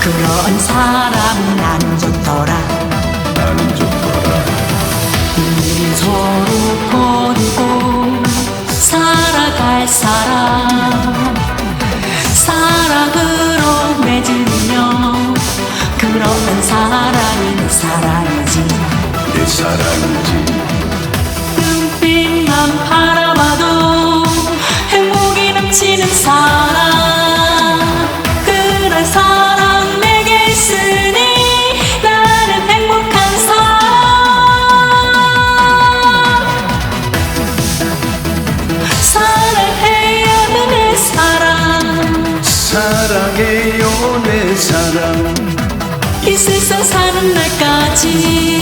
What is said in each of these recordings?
그런 사람 난 좋더라. 나는 좋더라. 우리 서로 버리고 살아갈 사람. 사랑으로 맺으며 그런 사랑이 내 사랑이지. 내 사랑이지. 눈빛만 바라봐도 사랑 사랑해요 내 사랑. 이 세상 사는 날까지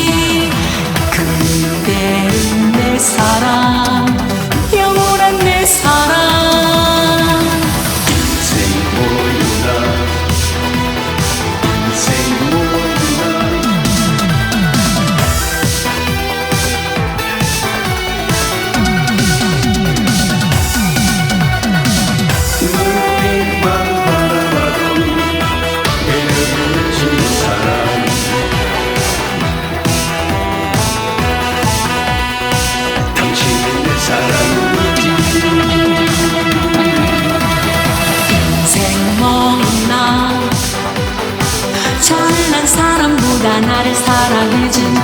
잘난 사람보다 나를 사랑해준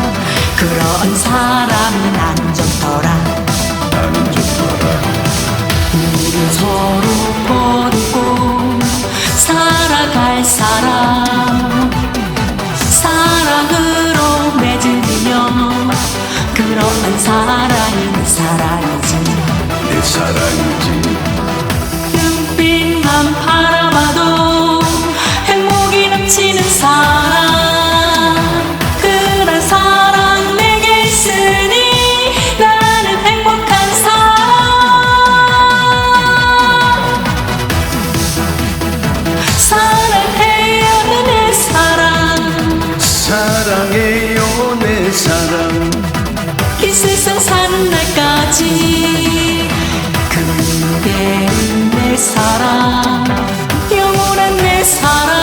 그런 사람이 난 좋더라. 나는 좋더라. 우리 서로 버리고 살아갈 사람. 사랑으로 맺으며 그런 사랑이 내 사랑이지. 내 사랑이지 사랑 사랑해요 내 사랑. 이 세상 사는 날까지 그대는 내 사랑 영원한 내 사랑